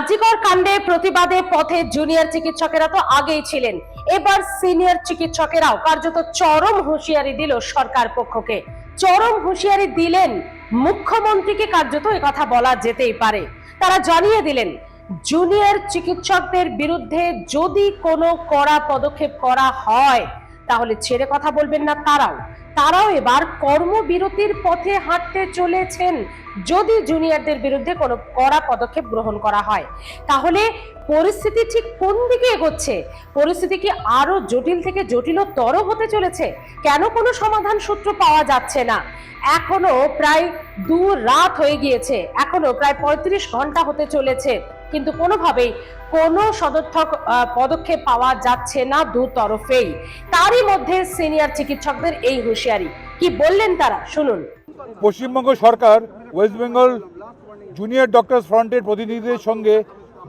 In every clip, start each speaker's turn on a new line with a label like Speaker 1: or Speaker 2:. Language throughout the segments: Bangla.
Speaker 1: আরজিকর কাণ্ডে প্রতিবাদে পথে জুনিয়র চিকিৎসকেরা তো আগেই ছিলেন। এবার সিনিয়র চিকিৎসকেরাও কার্যত চরম হুঁশিয়ারি দিল সরকার পক্ষকে। চরম হুঁশিয়ারি দিলেন মুখ্যমন্ত্রীকে কার্যত কথা বলা যেতেই পারে। তারা জানিয়ে দিলেন, জুনিয়র চিকিৎসকদের বিরুদ্ধে যদি কোনো কড়া পদক্ষেপ করা হয়, তাহলে ছেড়ে কথা বলবেন না তারাও। তারাও এবার কর্মবিরতির পথে হাঁটতে চলেছেন যদি জুনিয়রদের বিরুদ্ধে কোনো কড়া পদক্ষেপ গ্রহণ করা হয়। তাহলে পরিস্থিতি ঠিক কোন দিকে এগোচ্ছে? পরিস্থিতি কি আরও জটিল থেকে জটিলতর হতে চলেছে? কেন কোনো সমাধান সূত্র পাওয়া যাচ্ছে না? এখনও প্রায় দু রাত হয়ে গিয়েছে। এখনও প্রায় পঁয়ত্রিশ ঘণ্টা হতে চলেছে। কিন্তু কোনোভাবেই কোনো সদর্থক পদক্ষেপ পাওয়া যাচ্ছে না দু তরফেই। তারই মধ্যে সিনিয়র চিকিৎসকদের এই হুঁশিয়ারি। কি বললেন তারা? শুনুন।
Speaker 2: পশ্চিমবঙ্গ সরকার, ওয়েস্ট বেঙ্গল জুনিয়র ডক্টর ফ্রন্টের প্রতিনিধিদের সঙ্গে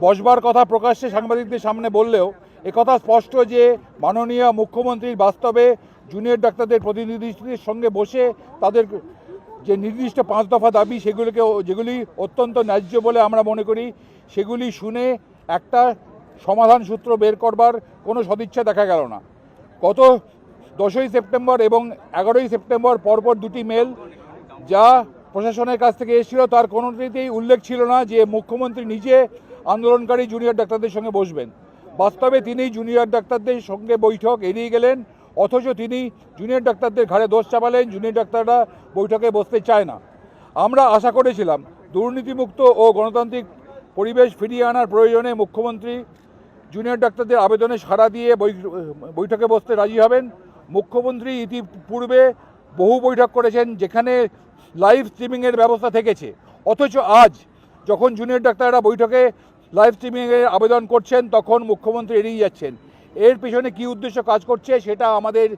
Speaker 2: বসবার কথা প্রকাশ্যে সাংবাদিকদের সামনে বললেও একথা স্পষ্ট যে মাননীয় মুখ্যমন্ত্রীর বাস্তবে জুনিয়র ডাক্তারদের প্রতিনিধিদের সঙ্গে বসে তাদের যে নির্দিষ্ট পাঁচ দফা দাবি সেগুলিকে যেগুলি অত্যন্ত ন্যায্য বলে আমরা মনে করি, সেগুলি শুনে একটা সমাধান সূত্র বের করবার কোনো সদিচ্ছা দেখা গেল না। গত দশই সেপ্টেম্বর এবং এগারোই সেপ্টেম্বর পরপর দুটি মেল যা প্রশাসনের কাছ থেকে এসেছিল, তার কোনোটিতেই উল্লেখ ছিল না যে মুখ্যমন্ত্রী নিজে আন্দোলনকারী জুনিয়র ডাক্তারদের সঙ্গে বসবেন। বাস্তবে তিনি জুনিয়র ডাক্তারদের সঙ্গে বৈঠক এড়িয়ে গেলেন। অথচ তিনি জুনিয়র ডাক্তারদের ঘাড়ে দোষ চাপালেন জুনিয়র ডাক্তাররা বৈঠকে বসতে চায় না। আমরা আশা করেছিলাম, দুর্নীতিমুক্ত ও গণতান্ত্রিক পরিবেশ ফিরিয়ে আনার প্রয়োজনে মুখ্যমন্ত্রী জুনিয়র ডাক্তারদের আবেদনে সাড়া দিয়ে বৈঠকে বসতে রাজি হবেন। মুখ্যমন্ত্রী ইতিপূর্বে বহু বৈঠক করেছেন, যেখানে লাইভ স্ট্রিমিংয়ের ব্যবস্থা থেকেছে। অথচ আজ যখন জুনিয়র ডাক্তাররা বৈঠকে লাইভ স্ট্রিমিংয়ের আবেদন করছেন, তখন মুখ্যমন্ত্রী এড়িয়ে যাচ্ছেন। এর পেছনে কী উদ্দেশ্য কাজ করছে সেটা আমাদের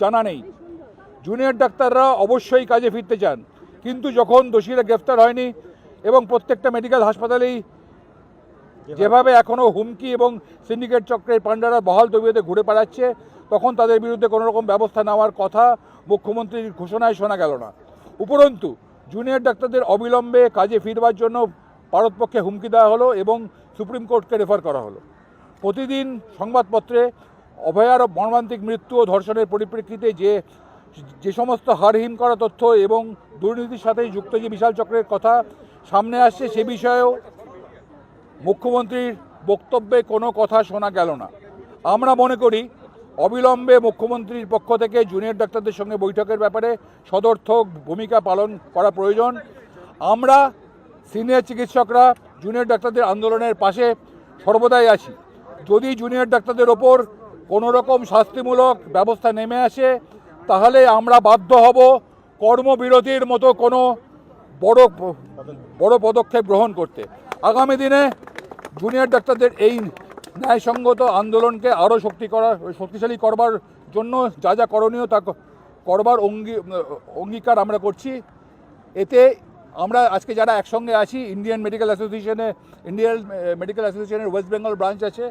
Speaker 2: জানা নেই। জুনিয়র ডাক্তাররা অবশ্যই কাজে ফিরতে চান। কিন্তু যখন দোষীরা গ্রেফতার হয়নি এবং প্রত্যেকটা মেডিকেল হাসপাতালেই যেভাবে এখনও হুমকি এবং সিন্ডিকেট চক্রের পাণ্ডারা বহাল তবিয়তে ঘুরে বেড়াচ্ছে তখন তাদের বিরুদ্ধে কোনো রকম ব্যবস্থা নেওয়ার কথা মুখ্যমন্ত্রীর ঘোষণায় শোনা গেল না। উপরন্তু জুনিয়র ডাক্তারদের অবিলম্বে কাজে ফিরবার জন্য ভারতপক্ষে হুমকি দেওয়া হলো এবং সুপ্রিম কোর্টকে রেফার করা হলো। প্রতিদিন সংবাদপত্রে অভয়ার মর্মান্তিক মৃত্যু ও ধর্ষণের পরিপ্রেক্ষিতে যে যে সমস্ত হারহীন করা তথ্য এবং দুর্নীতির সাথে যুক্ত যে বিশাল চক্রের কথা সামনে আসছে, সে বিষয়েও মুখ্যমন্ত্রীর বক্তব্যে কোনো কথা শোনা গেল না। আমরা মনে করি, অবিলম্বে মুখ্যমন্ত্রীর পক্ষ থেকে জুনিয়র ডাক্তারদের সঙ্গে বৈঠকের ব্যাপারে সদর্থক ভূমিকা পালন করা প্রয়োজন। আমরা সিনিয়র চিকিৎসকরা জুনিয়র ডাক্তারদের আন্দোলনের পাশে সর্বদাই আছি। যদি জুনিয়র ডাক্তারদের ওপর কোনো রকম শাস্তিমূলক ব্যবস্থা নেমে আসে, তাহলে আমরা বাধ্য হব কর্মবিরতির মতো কোনো বড় বড় পদক্ষেপ গ্রহণ করতে। আগামী দিনে জুনিয়র ডাক্তারদের এই ন্যায়সঙ্গত আন্দোলনকে আরও শক্তি করা শক্তিশালী করবার জন্য যা যা করণীয় তা করবার অঙ্গী, অঙ্গীকার আমরা করছি। এতে আমরা আজকে যারা একসঙ্গে আছি ইন্ডিয়ান মেডিকেল অ্যাসোসিয়েশনে ইন্ডিয়ান মেডিকেল অ্যাসোসিয়েশনের ওয়েস্ট বেঙ্গল ব্রাঞ্চ আছে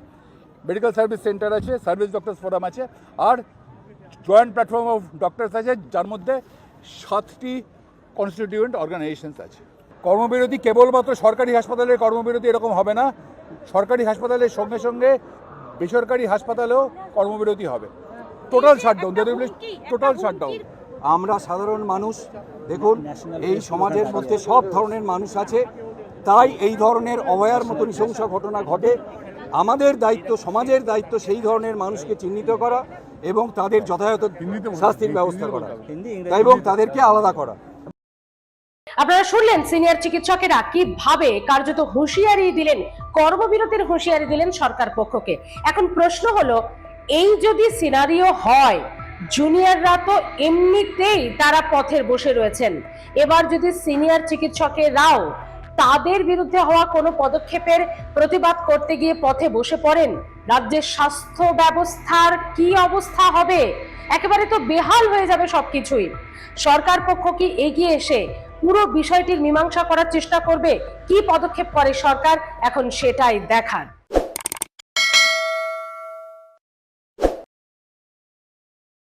Speaker 2: মেডিকেল সার্ভিস সেন্টার আছে সার্ভিস ডক্টরস ফোরাম আছে আর জয়েন্ট প্ল্যাটফর্ম অফ ডক্টরস আছে যার মধ্যে সাতটি কনস্টিটিউয়েন্ট অর্গানাইজেশনস আছে। কর্মবিরতি কেবলমাত্র সরকারি হাসপাতালের কর্মবিরতি এরকম হবে না। সরকারি হাসপাতালের সঙ্গে সঙ্গে বেসরকারি হাসপাতালেও কর্মবিরতি হবে। টোটাল শাটডাউন টোটাল শাটডাউন
Speaker 3: আমরা সাধারণ মানুষ, দেখুন, এই সমাজের মধ্যে সব ধরনের মানুষ আছে, তাই এই ধরনের অভয়ার মতো নৃশংস ঘটনা ঘটে। আমাদের দায়িত্ব, সমাজের দায়িত্ব সেই ধরনের মানুষকে চিহ্নিত করা এবং তাদের যথাযথ শাস্তির ব্যবস্থা করা। এবং তাদেরকে আলাদা করা।
Speaker 1: আপনারা শুনলেন সিনিয়র চিকিৎসকেরা কীভাবে কার্যত হুঁশিয়ারি দিলেন, কর্মবিরতির হুঁশিয়ারি দিলেন সরকার পক্ষকে। এখন প্রশ্ন হলো, এই যদি সিনারিও হয় জুনিয়ররা তো এমনিতেই তারা পথের বসে রয়েছেন। এবার যদি সিনিয়র চিকিৎসকেরাও তাদের বিরুদ্ধে হওয়া কোনো পদক্ষেপের প্রতিবাদ করতে গিয়ে পথে বসে পড়েন, রাজ্যের স্বাস্থ্য ব্যবস্থার কি অবস্থা হবে? একেবারে তো বেহাল হয়ে যাবে সবকিছুই। সরকার পক্ষ কি এগিয়ে এসে পুরো বিষয়টির মীমাংসা করার চেষ্টা করবে? কি পদক্ষেপ করে সরকার? এখন সেটাই দেখার।